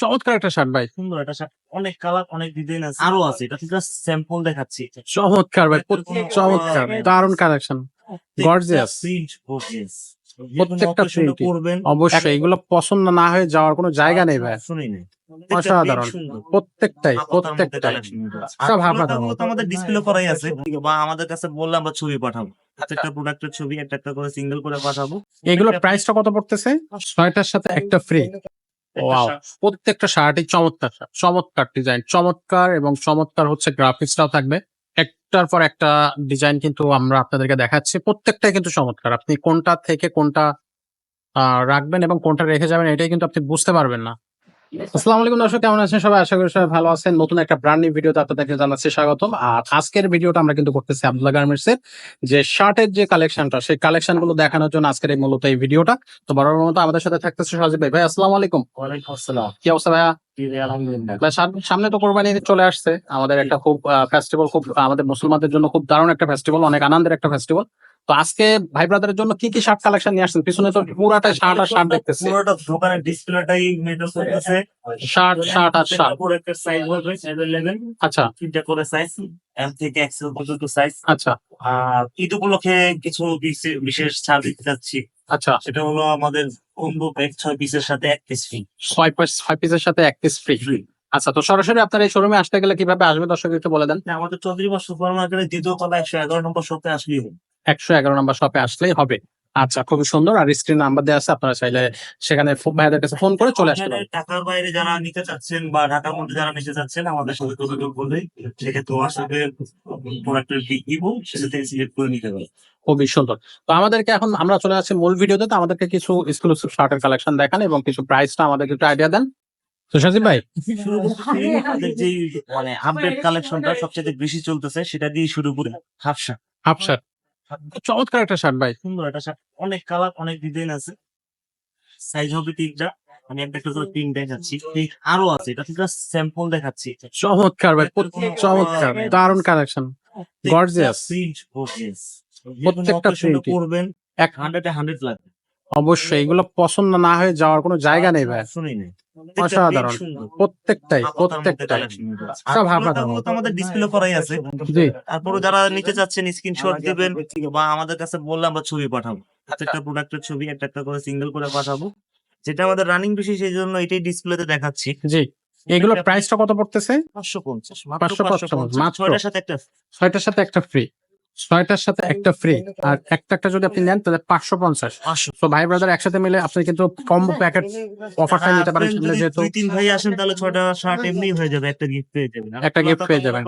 চমৎকার একটা শার্ট ভাই। সুন্দর এটা শার্ট অনেক কালার অনেক ডিজাইন আছে। আরও আছে। এটা জাস্ট স্যাম্পল দেখাচ্ছি। চমৎকার ভাই চমৎকার দারুণ কালেকশন. প্রিন্ট গর্জিয়াস প্রত্যেকটা ই। করবেন অবশ্যই এগুলো পছন্দ না হয়ে যাওয়ার কোনো জায়গা নেই ভাই। নেই অসাধারণ। প্রত্যেকটাই প্রত্যেকটাই। সব আমাদের ডিসপ্লে করাই আছে। বা আমাদের কাছে বললে আমরা ছবি পাঠাবো। প্রত্যেকটা প্রোডাক্টের ছবি একটা একটা করে সিঙ্গেল করে পাঠাবো। এগুলোর প্রাইসটা কত পড়তেছে? ছয়টার সাথে একটা ফ্রি প্রত্যেকটা শার্টই চমৎকার চমৎকার ডিজাইন চমৎকার এবং চমৎকার হচ্ছে গ্রাফিক্সটাও থাকবে। একটার পর একটা ডিজাইন কিন্তু আমরা আপনাদেরকে দেখাচ্ছি। প্রত্যেকটাই কিন্তু চমৎকার। আপনি কোনটা থেকে কোনটা আহ, রাখবেন এবং কোনটা রেখে যাবেন এটাই কিন্তু আপনি বুঝতে পারবেন না। আসসালামু আলাইকুম দর্শক কেমন আছেন সবাই? আশা করি সবাই ভালো আছেন। নতুন একটা ব্র্যান্ড নিউ ভিডিওতে আপনাদেরকে জানাচ্ছি স্বাগতম। আর আজকের ভিডিওটা আমরা কিন্তু করতেছি আব্দুল্লাহ গার্মেন্টস এর যে শার্টের যে কালেকশনটা সেই কালেকশনগুলো দেখানোর জন্য আজকের এই মূলত এই ভিডিওটা। তো বড় মতো আমাদের সাথে থাকতেছে সাজিব ভাই। ভাই আসসালামু আলাইকুম। ওয়ালাইকুম আসসালাম। কি অবস্থা ভাইয়া? সামনে তো কোরবানি চলে আসছে। আমাদের একটা খুব ফেস্টিভ্যাল খুব আমাদের মুসলমানদের জন্য খুব দারুণ একটা ফেস্টিভ্যাল অনেক আনন্দের একটা ফেস্টিভ্যাল তো আজকে ভাই ব্রাদারের জন্য কি কি শার্ট কালেকশন নিয়ে আসছেন? পিছনে তো পুরাটা শার্ট আর শার্ট দেখতেছি। পুরোটা দোকানের ডিসপ্লেটাই মেটাল করতেছে শার্ট শার্ট আর শার্ট। পুরো একটা সাইজ হবে অ্যাভেলেবেল আচ্ছা। তিনটা করে সাইজ এম থেকে এক্সেল পর্যন্ত সাইজ আচ্ছা। আর ঈদ উপলক্ষে কিছু বিশেষ ছাড় দিতে যাচ্ছি আচ্ছা। সেটা হলো আমাদের কম্বো প্যাক ছয় পিসের সাথে এক পিস ফ্রি ছয় পিস ছয় পিসের সাথে এক পিস ফ্রি আচ্ছা তো সরাসরি আপনার এই শোরুমে আসতে গেলে কীভাবে আসবে? দর্শক একটু বলে দেন। আমাদের চৌধুরী বা সুপার মার্কেটের দ্বিতীয় তলা একশো এগারো নম্বর শপে আসলেই হবে। একশো এগারো নাম্বার শপে আসলেই হবে। আচ্ছা খুবই সুন্দর। আর স্ক্রিন নাম্বার দেওয়া আছে আপনারা চাইলে সেখানে ভাইয়াদের কাছে ফোন করে চলে আসতে পারেন। ঢাকার বাইরে যারা নিতে চাচ্ছেন বা ঢাকার মধ্যে যারা নিতে চাচ্ছেন আমাদের সাথে যোগাযোগ করলে সেক্ষেত্রে সাথে প্রোডাক্টের পিক দিব সেটা থেকে সিলেক্ট করে নিতে পারবে। খুবই সুন্দর। তো আমাদেরকে এখন আমরা চলে যাচ্ছি মূল ভিডিওতে। তো আমাদেরকে কিছু এক্সক্লুসিভ শার্টের কালেকশন দেখান এবং কিছু প্রাইসটা আমাদেরকে একটু আইডিয়া দেন। তো সাজিব ভাই। মানে আপডেট কালেকশনটা সবচেয়ে বেশি চলতেছে সেটা দিয়ে শুরু করি। Half shirt. Half shirt. চমৎকার একটা শার্ট ভাই। সুন্দর একটা শার্ট অনেক কালার অনেক ডিজাইন আছে। সাইজ হবে তিনটা আমি একটা একটা করে প্রিন্ট দেখাচ্ছি। আরও আছে এটা জাস্ট স্যাম্পল দেখাচ্ছি। চমৎকার ভাই চমৎকার দারুণ কালেকশন গর্জিয়াস প্রত্যেকটা প্রিন্ট করবেন এক হান্ড্রেড হান্ড্রেড লাগবে। অবশ্যই এগুলো পছন্দ না হয়ে যাওয়ার কোনো জায়গা নেই ভাই। অসাধারণ। প্রত্যেকটাই প্রত্যেকটাই। সব আমাদের ডিসপ্লে করাই আছে। জি। তারপরে যারা নিতে চাচ্ছেন স্ক্রিনশট দিবেন বা আমাদের কাছে বললে আমরা ছবি পাঠাবো। প্রত্যেকটা প্রোডাক্টের ছবি একটা একটা করে সিঙ্গেল করে পাঠাবো। যেটা আমাদের রানিং বেশি সেই জন্য এটাই ডিসপ্লেতে দেখাচ্ছি। জি। এগুলোর প্রাইসটা কত পড়তেছে? পাঁচশো পঞ্চাশ 550 মাত্র। ছয়টার সাথে একটা ছয়টার সাথে একটা ফ্রি ছয়টার সাথে একটা ফ্রি আর একটা একটা যদি আপনি নেন তাহলে পাঁচশো পঞ্চাশ। তো ভাই ব্রাদার একসাথে মিলে আপনি কিন্তু কম্বো প্যাকেট অফারটা নিতে পারেন। সামনে যেহেতু তিন ভাই আসেন তাহলে ছয়টা শার্ট এমনি হয়ে যাবে একটা গিফট পেয়ে যাবেন। একটা ফুলাতা পেয়ে যাবেন।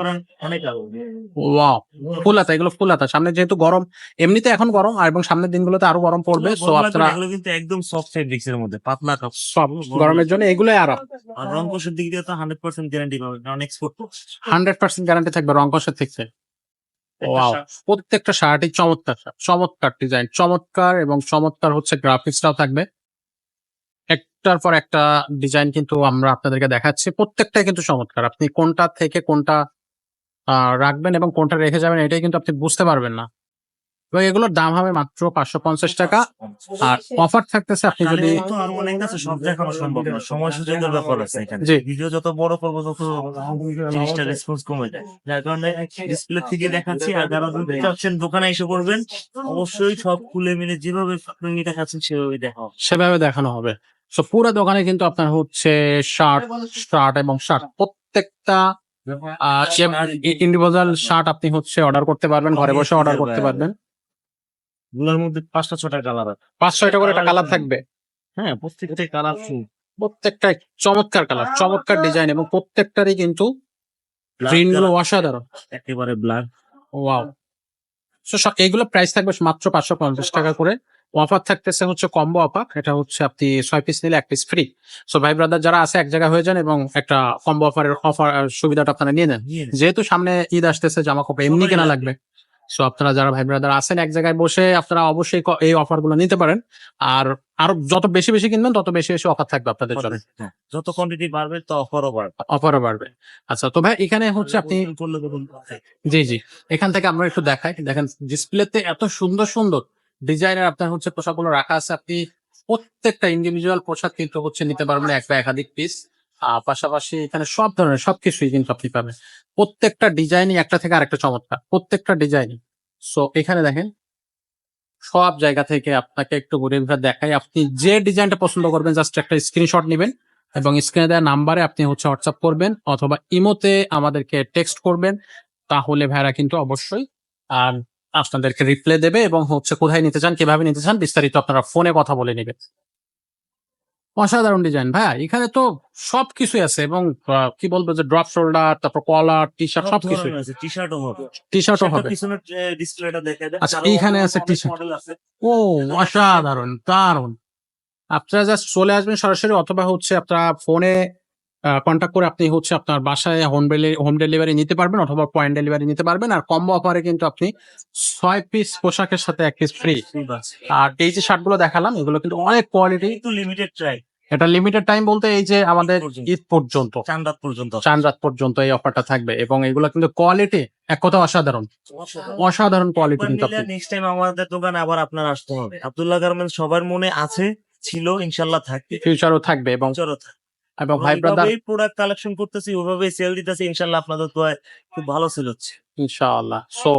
ওয়াও ফুলাতা এগুলো ফুলাতা। সামনে যেহেতু গরম এমনিতে এখন গরম আর এবং সামনের দিনগুলোতে আরও গরম পড়বে। সো আপনারা এগুলো কিন্তু একদম সফট ফেব্রিক্স এর মধ্যে পাতলা সব গরমের জন্য এগুলোই আরাম আর রং কোষের দিক দিয়ে তো হান্ড্রেড পার্সেন্ট গ্যারান্টি পাবেন কারণ এক্সপোর্ট হান্ড্রেড পার্সেন্ট গ্যারান্টি থাকবে রংকসের থেকে। ওয়াও প্রত্যেকটা শার্টই চমৎকার চমৎকার ডিজাইন চমৎকার এবং চমৎকার হচ্ছে গ্রাফিক্সটাও থাকবে। একটার পর একটা ডিজাইন কিন্তু আমরা আপনাদেরকে দেখাচ্ছি। প্রত্যেকটাই কিন্তু চমৎকার। আপনি কোনটা থেকে কোনটা আহ, রাখবেন এবং কোনটা রেখে যাবেন এটাই কিন্তু আপনি বুঝতে পারবেন না। এবং এগুলোর দাম হবে মাত্র পাঁচশো পঞ্চাশ টাকা। আর অফার থাকতেছে আপনি যদি তাহলে তো আরও অনেক আছে সব দেখানো সম্ভব না। সময় সুযোগের ব্যাপার আছে এখানে। ভিডিও যত বড় করব তত জিনিসটা রেসপন্স কমে যায়। যার কারণে ডিসপ্লে থেকে দেখাচ্ছি আর যারা চাচ্ছেন দোকানে এসে করবেন অবশ্যই সব খুলে মিলে যেভাবে আপনি দেখাচ্ছেন সেভাবে দেখা সেভাবে দেখানো হবে। সো পুরো দোকানে কিন্তু আপনার হচ্ছে শার্ট শার্ট এবং শার্ট প্রত্যেকটা ইন্ডিভিজুয়াল শার্ট আপনি হচ্ছে অর্ডার করতে পারবেন ঘরে বসে অর্ডার করতে পারবেন। গুলোর মধ্যে পাঁচটা ছটা কালার পাঁচ ছয়টা করে একটা কালার থাকবে? হ্যাঁ প্রত্যেকটা কালার প্রত্যেকটাই চমৎকার কালার চমৎকার ডিজাইন এবং প্রত্যেকটারই কিন্তু অসাধারণ। একেবারে ব্ল্যাক ওয়াও সো এইগুলো প্রাইস থাকবে মাত্র পাঁচশো পঞ্চাশ টাকা করে। অফার থাকতেছে হচ্ছে কম্বো অফার এটা হচ্ছে আপনি ছয় পিস নিলে এক পিস ফ্রি সো ভাই ব্রাদার যারা আছে এক জায়গায় হয়ে যান এবং একটা কম্বো অফারের অফার সুবিধাটা আপনারা নিয়ে নেন। যেহেতু সামনে ঈদ আসতেছে জামা কাপড় এমনি কেনা লাগবে। সো আপনারা যারা ভাই ব্রাদার আছেন এক জায়গায় বসে আপনারা অবশ্যই এই অফারগুলো নিতে পারেন। আর আরও যত বেশি বেশি কিনবেন তত বেশি বেশি অফার থাকবে আপনাদের জন্য। হ্যাঁ, যত কোয়ান্টিটি বাড়বে তো অফারও বাড়বে। অফারও বাড়বে। আচ্ছা তো ভাই এখানে হচ্ছে আপনি জি জি। এখান থেকে আমরা একটু দেখাই। দেখেন ডিসপ্লেতে এত সুন্দর সুন্দর ডিজাইনের আপনার হচ্ছে পোশাকগুলো রাখা আছে। আপনি প্রত্যেকটা ইন্ডিভিজুয়াল পোশাক কিন্তু হচ্ছে নিতে পারবেন এক বা একাধিক পিস পাশাপাশি এখানে সব ধরনের, সবকিছুই কিন্তু আপনি পাবেন। প্রত্যেকটা ডিজাইনই একটা থেকে আরেকটা চমৎকার, প্রত্যেকটা ডিজাইনই। সো এখানে দেখেন, সব জায়গা থেকে আপনাকে একটু ঘুরে ঘুরে দেখাই। আপনি যে ডিজাইনটা পছন্দ করবেন, জাস্ট একটা স্ক্রিনশট নেবেন এবং স্ক্রিনে দেওয়া নাম্বারে আপনি হচ্ছে হোয়াটসঅ্যাপ করবেন অথবা ইমোতে আমাদেরকে টেক্সট করবেন। তাহলে ভাইরা কিন্তু অবশ্যই, আর আপনাদেরকে রিপ্লাই দেবে এবং হচ্ছে কোথায় নিতে চান, কীভাবে নিতে চান, বিস্তারিত আপনারা ফোনে কথা বলে নেবেন। অসাধারণ ডিজাইন ভাই এখানে তো সবকিছুই আছে এবং কি বলব যে ড্রপ শোল্ডার তারপর কলার টি শার্ট সব সবকিছু টি শার্টও হবে। টি শার্টও হবে। ডিসপ্লেটা দেখে আচ্ছা, এইখানে আছে টি শার্ট ও অসাধারণ দারুণ। আপনারা জাস্ট চলে আসবেন সরাসরি অথবা হচ্ছে আপনারা ফোনে কন্ট্যাক্ট করে আপনি হচ্ছে আপনার বাসায় হোম হোম ডেলিভারি নিতে পারবেন অথবা পয়েন্ট ডেলিভারি নিতে পারবেন। আর কম্বো অফারে কিন্তু আপনি ছয় পিস পোশাকের সাথে এক পিস ফ্রি আর এই যে শার্টগুলো দেখালাম এগুলো কিন্তু অনেক কোয়ালিটি লিমিটেড ট্রাই এটা লিমিটেড টাইম বলতে এই যে আমাদের ঈদ পর্যন্ত। চান রাত পর্যন্ত। চান রাত পর্যন্ত এই অফারটা থাকবে এবং এগুলো কিন্তু কোয়ালিটি এক কথা অসাধারণ। অসাধারণ। কোয়ালিটি নেক্সট টাইম আমাদের দোকানে আবার আপনার আসতে হবে। আব্দুল্লাহ গার্মেন্টস সবার মনে আছে ছিল ইনশাল্লাহ থাকবে। ফিউচারও থাকবে এবং এবং ভাই ব্রাদার প্রোডাক্ট কালেকশন করতেছি ওইভাবেই সেল দিতেছি ইনশাল্লাহ আপনাদের তো খুব ভালো সেল হচ্ছে। ইনশাআল্লাহ। সো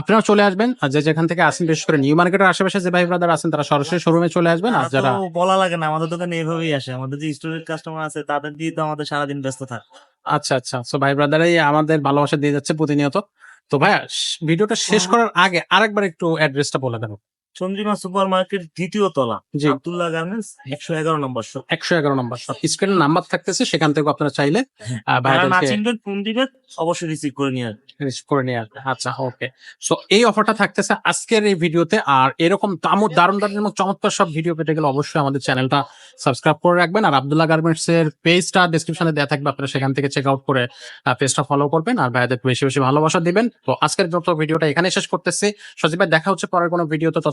আপনারা চলে আসবেন। আর যে যেখান থেকে আসেন বিশেষ করে নিউ মার্কেটের আশেপাশে যে ভাই ব্রাদার আছেন তারা সরাসরি শোরুমে চলে আসবেন। আর যারা বলা লাগে না আমাদের দোকানে এভাবেই আসে। আমাদের যে স্টুডেন্ট কাস্টমার আছে তাদের দিয়ে তো আমাদের সারাদিন ব্যস্ত থাকে। আচ্ছা আচ্ছা। সো ভাই ব্রাদারাই আমাদের ভালোবাসা দিয়ে যাচ্ছে প্রতিনিয়ত। তো ভাইয়া ভিডিওটা শেষ করার আগে আরেকবার একটু অ্যাড্রেসটা বলে দেন। চন্দ্রিমা সুপার মার্কেট দ্বিতীয় তলা আব্দুল্লাহ গার্মেন্টস একশো এগারো নম্বর একশো এগারো নম্বর স্ক্রিনের নাম্বার থাকতেছে সেখান থেকে আপনারা চাইলে চিনবেন ফোন দিবেন অবশ্যই রিসিভ করে নিয়ে রিসিভ করে নিয়ে আসবে আচ্ছা ওকে সো এই অফারটা থাকতেছে আজকের এই ভিডিওতে আর এরকম দামও দারুণ দারুণ এবং চমৎকার সব ভিডিও পেতে গেলে অবশ্যই আমাদের চ্যানেলটা সাবস্ক্রাইব করে রাখবেন। আর আব্দুল্লাহ গার্মেন্টস এর পেজটা ডিসক্রিপশনে দেওয়া থাকবে আপনারা সেখান থেকে চেক আউট করে পেজটা ফলো করবেন। আর ভাইয়াদের বেশি বেশি ভালোবাসা দিবেন। তো আজকের যত ভিডিওটা এখানে শেষ করতেছি। সজীব ভাই দেখা হচ্ছে পরের কোনো ভিডিওতে